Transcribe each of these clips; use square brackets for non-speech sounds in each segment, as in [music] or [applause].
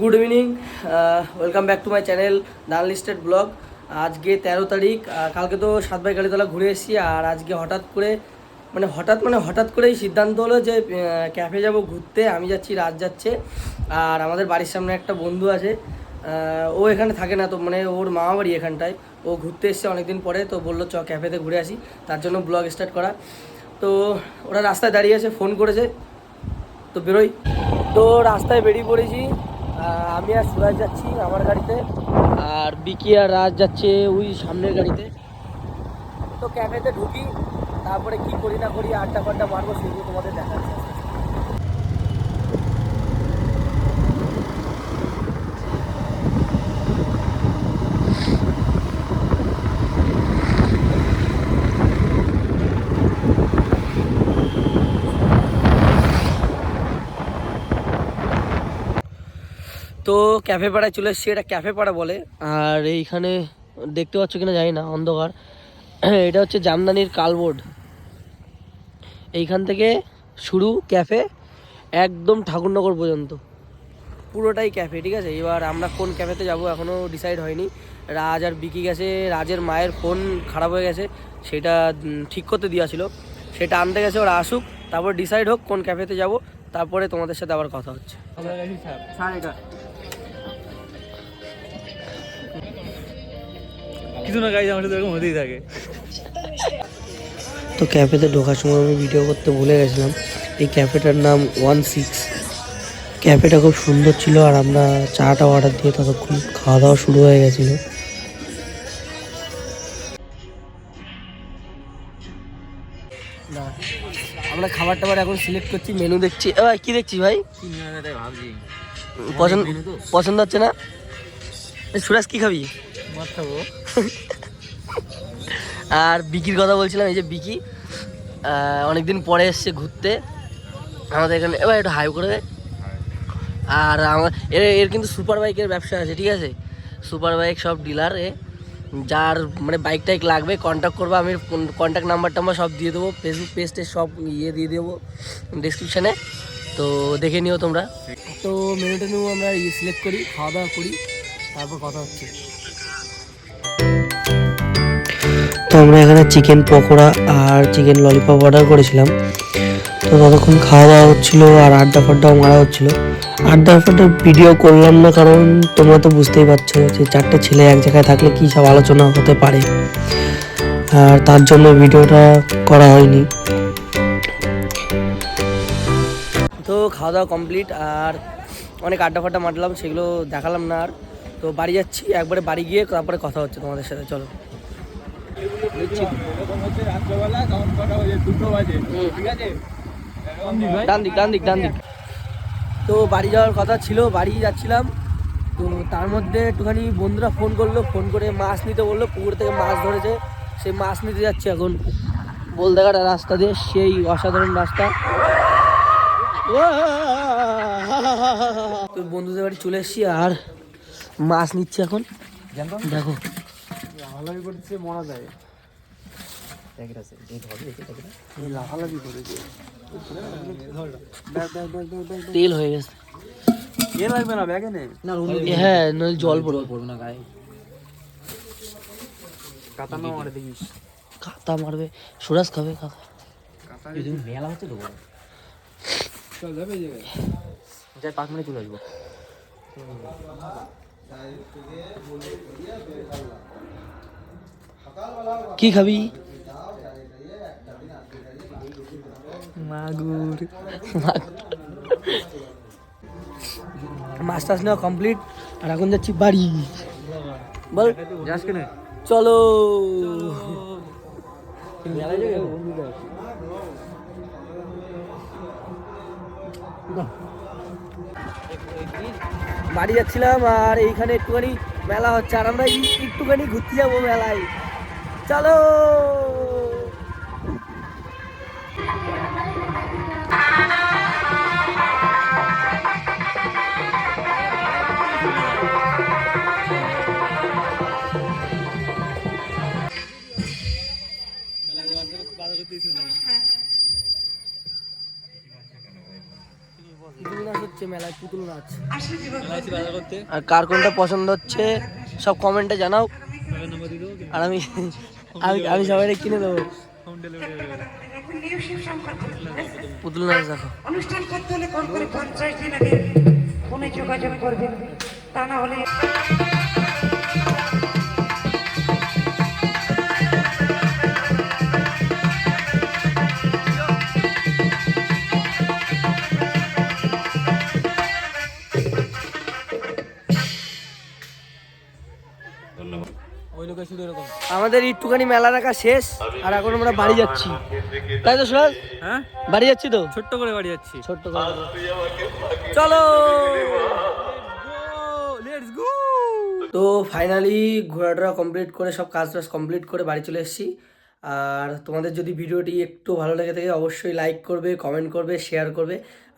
Good evening welcome back to my channel দান listed blog আজকে তেরো তারিখ কালকে তো সাত বাই কালীতলা ঘুরে এসেছি, আর আজকে হঠাৎ করে মানে হঠাৎ মানে হঠাৎ করেই সিদ্ধান্ত হলো যে ক্যাফে যাব ঘুরতে, আমি যাচ্ছি রাত যাচ্ছে, আর আমাদের বাড়ির সামনে একটা বন্ধু আছে ও এখানে থাকে না, তো মানে ওর মামা বাড়ি এখানটায়, ও ঘুরতে এসছে অনেকদিন পরে, তো বলল চ ক্যাফেতে ঘুরে আসি, তার জন্য ব্লগ স্টার্ট করা। তো ওরা রাস্তায় দাঁড়িয়ে আছে ফোন করেছে, তো বেরোই। তো রাস্তায় বেরিয়ে পড়েছি আমি আর সুরাজ যাচ্ছি আমার গাড়িতে, আর বিকি আর রাজ যাচ্ছে ওই সামনের গাড়িতে। তো ক্যাফেতে ঢুকি, তারপরে কি করি না করি আড্ডা ফাড্ডা মারবো সেগুলো তোমাদের দেখাচ্ছি। তো ক্যাফে পাড়ায় চলে এসেছি এটা ক্যাফে পাড়া বলে। আর এইখানে দেখতে পাচ্ছ কিনা জানি না অন্ধকার। [clears throat] এটা হচ্ছে জামদানির কালবোর্ড। এইখান থেকে শুরু ক্যাফে একদম ঠাকুরনগর পর্যন্ত। পুরোটাই ক্যাফে ঠিক আছে? এবার আমরা কোন ক্যাফেতে যাব এখনও ডিসাইড হয়নি। রাজ আর বিকি গেছে রাজের মায়ের ফোন খারাপ হয়ে গেছে সেটা ঠিক করতে দেওয়া ছিল। সেটা আনতে গেছে ওরা আসুক তারপর ডিসাইড হোক কোন ক্যাফেতে যাব তারপরে তোমাদের সাথে আবার কথা হচ্ছে। কিছু না গাইজ আমার সাথে এরকম হতেই থাকে। তো ক্যাফেতে ঢোকার সময় আমি ভিডিও করতে ভুলে গেছিলাম। এই ক্যাফেটার নাম ওয়ান সিক্স। ক্যাফেটা খুব সুন্দর ছিল আর আমরা চাটা অর্ডার দিয়ে ততক্ষণ খাওয়া দাওয়া শুরু হয়ে গেছিল। আমরা খাবার টাবার এখন সিলেক্ট করছি মেনু দেখছি। এ ভাই কি দেখছি ভাই? ভাবছি। পছন্দ পছন্দ হচ্ছে না? সুরাজ কি খাব? আর বিকির কথা বলছিলাম এই যে বিকি অনেকদিন পরে এসছে ঘুরতে। আমাদের এখানে এবার একটু হাই করে দে। আর আমার এর এর কিন্তু সুপার বাইকের ব্যবসা আছে ঠিক আছে? সুপার বাইক সব ডিলার এ। যার মানে বাইক টাইক লাগবে কন্ট্যাক্ট করব আমি কন্ট্যাক্ট নাম্বার টাম্বার সব দিয়ে দেবো। ফেসবুক পেজটে সব ইয়ে দিয়ে দেবো ডিসক্রিপশানে তো দেখে নিও তোমরা। তো মেনু টেনু আমরা ইয়ে সিলেক্ট করি খাওয়া দাওয়া করি তারপর কথা হচ্ছে। তো আমরা এখানে চিকেন পকোড়া আর চিকেন ললিপপ অর্ডার করেছিলাম। তো ততক্ষণ খাওয়া দাওয়া হচ্ছিল আর আড্ডা ফাড্ডাও মারা হচ্ছিল। আড্ডা ফাড্ডা ভিডিও করলাম না কারণ তোমরা তো বুঝতেই পারছ যে চারটে ছেলে এক জায়গায় থাকলে কী সব আলোচনা হতে পারে। আর তার জন্য ভিডিওটা করা হয়নি। তো খাওয়া দাওয়া কমপ্লিট আর অনেক আড্ডা ফাড্ডা মারলাম, সেগুলো দেখালাম না আর। তো বাড়ি যাচ্ছি, একবারে বাড়ি গিয়ে তারপরে কথা হচ্ছে তোমাদের সাথে, চলো। এরকম হচ্ছে রাত্রেবেলা তখন কটা বাজে দুটো বাজে ঠিক আছে? ডান দিক ডান দিক ডান দিক তো বাড়ি যাওয়ার কথা ছিল বাড়ি যাচ্ছিলাম। তো তার মধ্যে একটুখানি বন্ধুরা ফোন করল ফোন করে মাছ নিতে বলল পুকুর থেকে মাছ ধরেছে। সে মাছ নিতে যাচ্ছে এখন। বলতে বলদেঘাটা রাস্তা দিয়ে সেই অসাধারণ রাস্তা। তো বন্ধুদের বাড়ি চলে এসেছি আর মাছ নিচ্ছি এখন। দেখো। লাফালাফি করছে মরা যায়। লাফালাফি করেছে তেল হয়ে গেছে। এ লাগবে না ব্যাগে নে। না হ্যাঁ নইলে জল পড়বে। পড়বে না গায়ে। কাতা না মারে দেখিস কাতা মারবে। সুরাজ খাবে কাতা মেলা হচ্ছে তো চল যাবে যাবে যাই পাঁচ মিনিট চলে আসব। কি খাবি? মাগুর। মাছ টাছ নেওয়া কমপ্লিট আর এখন যাচ্ছি বাড়ি। বল। চলো। বাড়ি যাচ্ছিলাম আর এইখানে একটুখানি মেলা হচ্ছে। আর আমরা একটুখানি ঘুরতে যাব মেলায়। চলো। আর কার কোনটা পছন্দ হচ্ছে সব কমেন্টে জানাও। আর আমি আমি আমি সবাই কিনে দেবো। পুতুল নাচ দেখো। অনুষ্ঠান করতে হলে কম করে পঞ্চাশ দিন আগে ফোনে যোগাযোগ করবেন। তা না হলে লোকের শুধু এরকম। আমাদের একটুখানি মেলা দেখা শেষ আর এখন আমরা বাড়ি যাচ্ছি। তাই তো সুরাজ হ্যাঁ? বাড়ি যাচ্ছি তো? ছোট্ট করে বাড়ি যাচ্ছি। ছোট্ট করে চলো! লেটস গো তো ফাইনালি ঘোরাটোরা কমপ্লিট করে সব কাজ টাজ কমপ্লিট করে বাড়ি চলে এসেছি। আর তোমাদের যদি ভিডিওটি একটু ভালো লেগে থাকে অবশ্যই লাইক করবে কমেন্ট করবে শেয়ার করবে।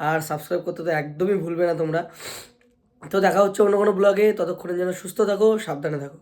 আর সাবস্ক্রাইব করতে তো একদমই ভুলবে না তোমরা। তো দেখা হচ্ছে অন্য কোনো ব্লগে ততক্ষণের জন্য সুস্থ থাকো সাবধানে থাকো।